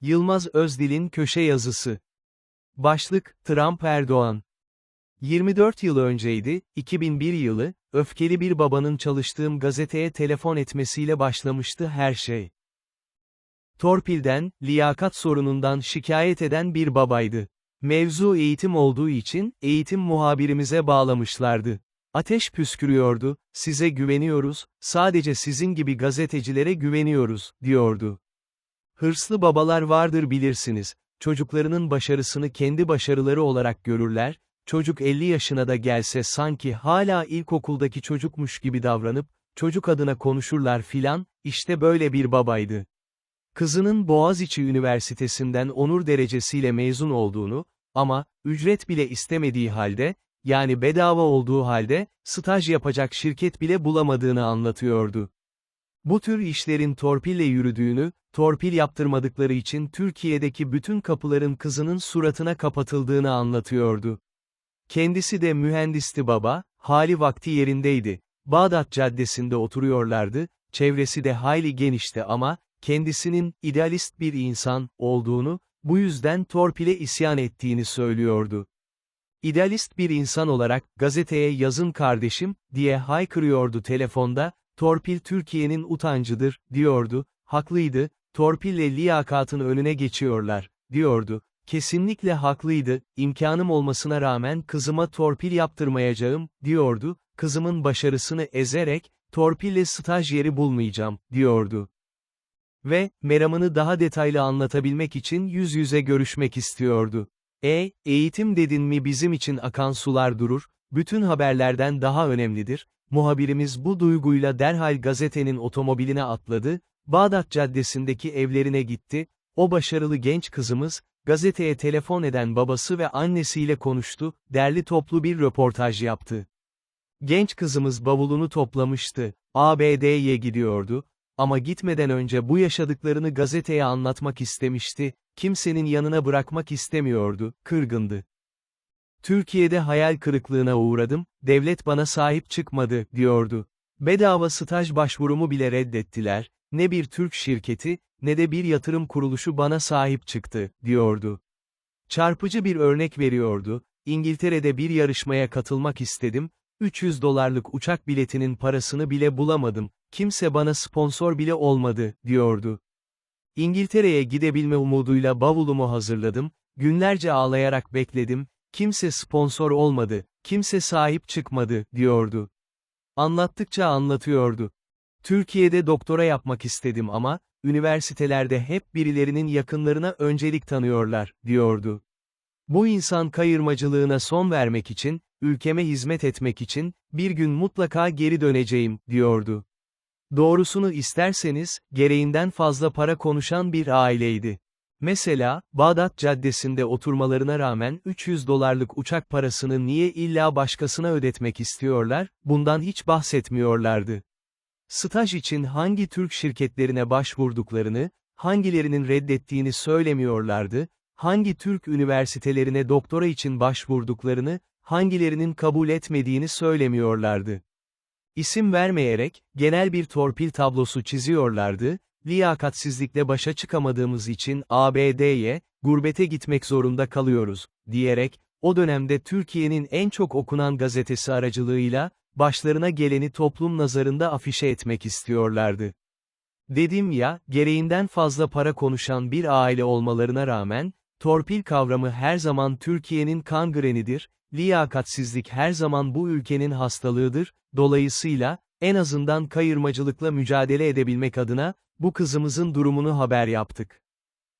Yılmaz Özdil'in köşe yazısı. Başlık, Trump Erdoğan. 24 yıl önceydi, 2001 yılı, öfkeli bir babanın çalıştığım gazeteye telefon etmesiyle başlamıştı her şey. Torpilden, liyakat sorunundan şikayet eden bir babaydı. Mevzu eğitim olduğu için, eğitim muhabirimize bağlamışlardı. Ateş püskürüyordu, size güveniyoruz, sadece sizin gibi gazetecilere güveniyoruz, diyordu. Hırslı babalar vardır bilirsiniz, çocuklarının başarısını kendi başarıları olarak görürler, çocuk 50 yaşına da gelse sanki hala ilkokuldaki çocukmuş gibi davranıp, çocuk adına konuşurlar filan, işte böyle bir babaydı. Kızının Boğaziçi Üniversitesi'nden onur derecesiyle mezun olduğunu, ama, ücret bile istemediği halde, yani bedava olduğu halde, staj yapacak şirket bile bulamadığını anlatıyordu. Bu tür işlerin torpille yürüdüğünü, torpil yaptırmadıkları için Türkiye'deki bütün kapıların kızının suratına kapatıldığını anlatıyordu. Kendisi de mühendisti baba, hali vakti yerindeydi. Bağdat Caddesi'nde oturuyorlardı, çevresi de hayli genişti ama, kendisinin idealist bir insan olduğunu, bu yüzden torpile isyan ettiğini söylüyordu. İdealist bir insan olarak, gazeteye yazın kardeşim, diye haykırıyordu telefonda, torpil Türkiye'nin utancıdır, diyordu, haklıydı, torpille liyakatın önüne geçiyorlar, diyordu, kesinlikle haklıydı, imkanım olmasına rağmen kızıma torpil yaptırmayacağım, diyordu, kızımın başarısını ezerek, torpille staj yeri bulmayacağım, diyordu. Ve, meramını daha detaylı anlatabilmek için yüz yüze görüşmek istiyordu. E, eğitim dedin mi bizim için akan sular durur, bütün haberlerden daha önemlidir, muhabirimiz bu duyguyla derhal gazetenin otomobiline atladı, Bağdat Caddesi'ndeki evlerine gitti, o başarılı genç kızımız, gazeteye telefon eden babası ve annesiyle konuştu, derli toplu bir röportaj yaptı. Genç kızımız bavulunu toplamıştı, ABD'ye gidiyordu, ama gitmeden önce bu yaşadıklarını gazeteye anlatmak istemişti, kimsenin yanına bırakmak istemiyordu, kırgındı. Türkiye'de hayal kırıklığına uğradım, devlet bana sahip çıkmadı, diyordu. Bedava staj başvurumu bile reddettiler, ne bir Türk şirketi, ne de bir yatırım kuruluşu bana sahip çıktı, diyordu. Çarpıcı bir örnek veriyordu, İngiltere'de bir yarışmaya katılmak istedim, 300 dolarlık uçak biletinin parasını bile bulamadım, kimse bana sponsor bile olmadı, diyordu. İngiltere'ye gidebilme umuduyla bavulumu hazırladım, günlerce ağlayarak bekledim, kimse sponsor olmadı, kimse sahip çıkmadı, diyordu. Anlattıkça anlatıyordu. Türkiye'de doktora yapmak istedim ama, üniversitelerde hep birilerinin yakınlarına öncelik tanıyorlar, diyordu. Bu insan kayırmacılığına son vermek için, ülkeme hizmet etmek için, bir gün mutlaka geri döneceğim, diyordu. Doğrusunu isterseniz, gereğinden fazla para konuşan bir aileydi. Mesela, Bağdat Caddesi'nde oturmalarına rağmen 300 dolarlık uçak parasını niye illa başkasına ödetmek istiyorlar, bundan hiç bahsetmiyorlardı. Staj için hangi Türk şirketlerine başvurduklarını, hangilerinin reddettiğini söylemiyorlardı, hangi Türk üniversitelerine doktora için başvurduklarını, hangilerinin kabul etmediğini söylemiyorlardı. İsim vermeyerek, genel bir torpil tablosu çiziyorlardı, liyakatsizlikle başa çıkamadığımız için ABD'ye, gurbete gitmek zorunda kalıyoruz, diyerek, o dönemde Türkiye'nin en çok okunan gazetesi aracılığıyla, başlarına geleni toplum nazarında afişe etmek istiyorlardı. Dedim ya, gereğinden fazla para konuşan bir aile olmalarına rağmen, torpil kavramı her zaman Türkiye'nin kangrenidir, liyakatsizlik her zaman bu ülkenin hastalığıdır, dolayısıyla, en azından kayırmacılıkla mücadele edebilmek adına, bu kızımızın durumunu haber yaptık.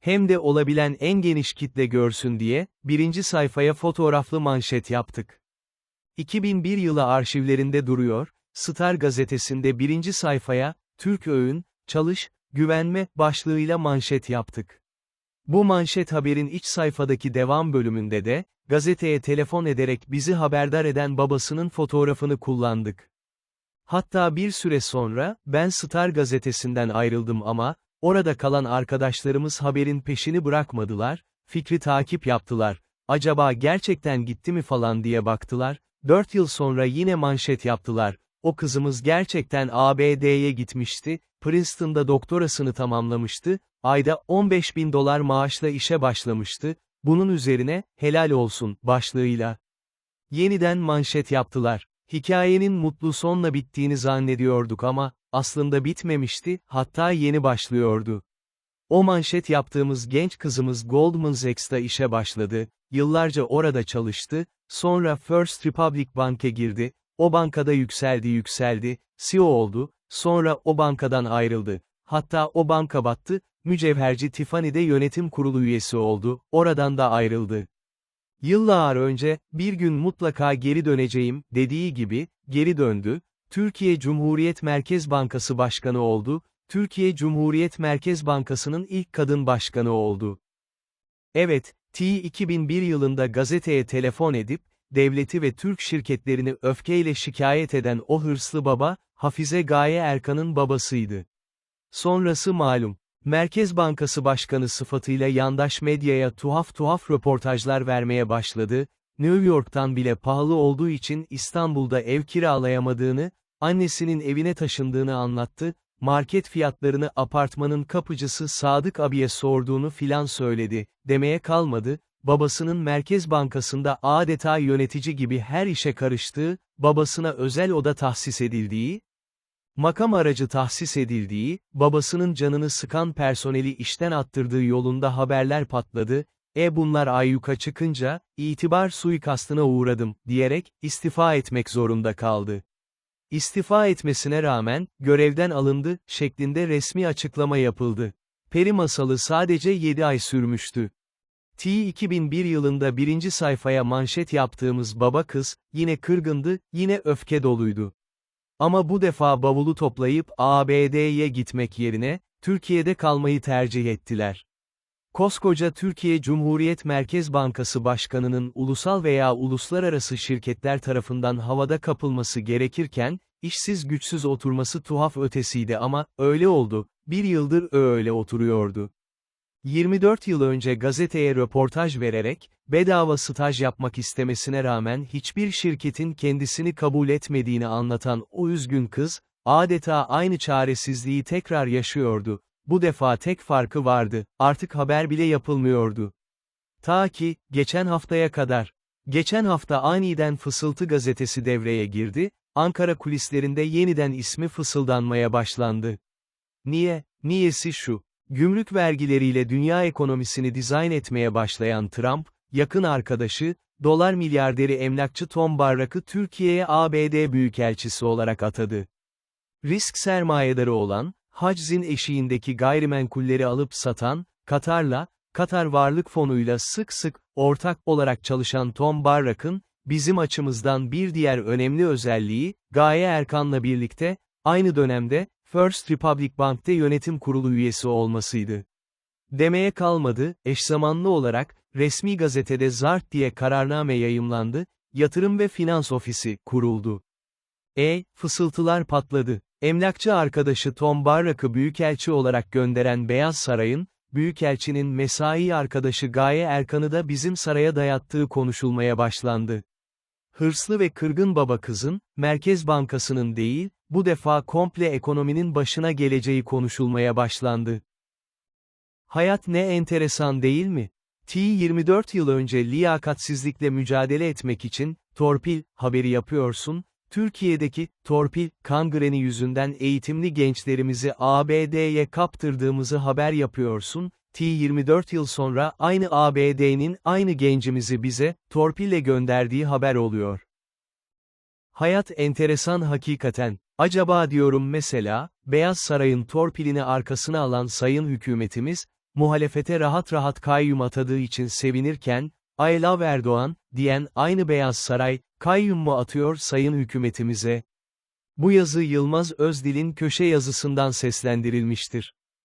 Hem de olabilen en geniş kitle görsün diye, birinci sayfaya fotoğraflı manşet yaptık. 2001 yılı arşivlerinde duruyor, Star gazetesinde birinci sayfaya, Türk Öğün, Çalış, Güvenme başlığıyla manşet yaptık. Bu manşet haberin iç sayfadaki devam bölümünde de, gazeteye telefon ederek bizi haberdar eden babasının fotoğrafını kullandık. Hatta bir süre sonra, ben Star gazetesinden ayrıldım ama, orada kalan arkadaşlarımız haberin peşini bırakmadılar, fikri takip yaptılar, acaba gerçekten gitti mi falan diye baktılar, 4 yıl sonra yine manşet yaptılar, o kızımız gerçekten ABD'ye gitmişti, Princeton'da doktorasını tamamlamıştı, ayda 15 bin dolar maaşla işe başlamıştı, bunun üzerine, helal olsun, başlığıyla. Yeniden manşet yaptılar. Hikayenin mutlu sonla bittiğini zannediyorduk ama, aslında bitmemişti, hatta yeni başlıyordu. O manşet yaptığımız genç kızımız Goldman Sachs'ta işe başladı, yıllarca orada çalıştı, sonra First Republic Bank'e girdi, o bankada yükseldi yükseldi, CEO oldu, sonra o bankadan ayrıldı. Hatta o banka battı, mücevherci Tiffany'de yönetim kurulu üyesi oldu, oradan da ayrıldı. Yıllar önce, bir gün mutlaka geri döneceğim, dediği gibi, geri döndü, Türkiye Cumhuriyet Merkez Bankası Başkanı oldu, Türkiye Cumhuriyet Merkez Bankası'nın ilk kadın başkanı oldu. Evet, T 2001 yılında gazeteye telefon edip, devleti ve Türk şirketlerini öfkeyle şikayet eden o hırslı baba, Hafize Gaye Erkan'ın babasıydı. Sonrası malum. Merkez Bankası Başkanı sıfatıyla yandaş medyaya tuhaf tuhaf röportajlar vermeye başladı, New York'tan bile pahalı olduğu için İstanbul'da ev kiralayamadığını, annesinin evine taşındığını anlattı, market fiyatlarını apartmanın kapıcısı Sadık abiye sorduğunu filan söyledi, demeye kalmadı, babasının Merkez Bankası'nda adeta yönetici gibi her işe karıştığı, babasına özel oda tahsis edildiği, makam aracı tahsis edildiği, babasının canını sıkan personeli işten attırdığı yolunda haberler patladı, e bunlar ayyuka çıkınca, itibar suikastına uğradım, diyerek, istifa etmek zorunda kaldı. İstifa etmesine rağmen, görevden alındı, şeklinde resmi açıklama yapıldı. Peri masalı sadece 7 ay sürmüştü. T 2001 yılında birinci sayfaya manşet yaptığımız baba kız, yine kırgındı, yine öfke doluydu. Ama bu defa bavulu toplayıp ABD'ye gitmek yerine, Türkiye'de kalmayı tercih ettiler. Koskoca Türkiye Cumhuriyet Merkez Bankası Başkanı'nın ulusal veya uluslararası şirketler tarafından havada kapılması gerekirken, işsiz güçsüz oturması tuhaf ötesiydi ama, öyle oldu, bir yıldır öyle oturuyordu. 24 yıl önce gazeteye röportaj vererek, bedava staj yapmak istemesine rağmen hiçbir şirketin kendisini kabul etmediğini anlatan o üzgün kız, adeta aynı çaresizliği tekrar yaşıyordu. Bu defa tek farkı vardı, artık haber bile yapılmıyordu. Ta ki, geçen haftaya kadar. Geçen hafta aniden Fısıltı gazetesi devreye girdi, Ankara kulislerinde yeniden ismi fısıldanmaya başlandı. Niye? Niyesi şu. Gümrük vergileriyle dünya ekonomisini dizayn etmeye başlayan Trump, yakın arkadaşı, dolar milyarderi emlakçı Tom Barrack'ı Türkiye'ye ABD Büyükelçisi olarak atadı. Risk sermayedarı olan, Haczin eşiğindeki gayrimenkulleri alıp satan, Katar'la, Katar Varlık Fonu'yla sık sık, ortak olarak çalışan Tom Barrack'ın, bizim açımızdan bir diğer önemli özelliği, Gaye Erkan'la birlikte, aynı dönemde, First Republic Bank'te yönetim kurulu üyesi olmasıydı. Demeye kalmadı, eşzamanlı olarak, resmi gazetede Zart diye kararname yayımlandı, yatırım ve finans ofisi, kuruldu. E, fısıltılar patladı. Emlakçı arkadaşı Tom Barrack'ı büyükelçi olarak gönderen Beyaz Saray'ın, büyükelçinin mesai arkadaşı Gaye Erkan'ı da bizim saraya dayattığı konuşulmaya başlandı. Hırslı ve kırgın baba kızın, Merkez Bankası'nın değil, bu defa komple ekonominin başına geleceği konuşulmaya başlandı. Hayat ne enteresan değil mi? T 24 yıl önce liyakatsizlikle mücadele etmek için, torpil, haberi yapıyorsun, Türkiye'deki, torpil, kangreni yüzünden eğitimli gençlerimizi ABD'ye kaptırdığımızı haber yapıyorsun, T24 yıl sonra aynı ABD'nin aynı gencimizi bize, torpille gönderdiği haber oluyor. Hayat enteresan hakikaten. Acaba diyorum mesela, Beyaz Saray'ın torpilini arkasına alan sayın hükümetimiz, muhalefete rahat rahat kayyum atadığı için sevinirken, I love Erdoğan, diyen aynı Beyaz Saray, kayyum mu atıyor sayın hükümetimize? Bu yazı Yılmaz Özdil'in köşe yazısından seslendirilmiştir.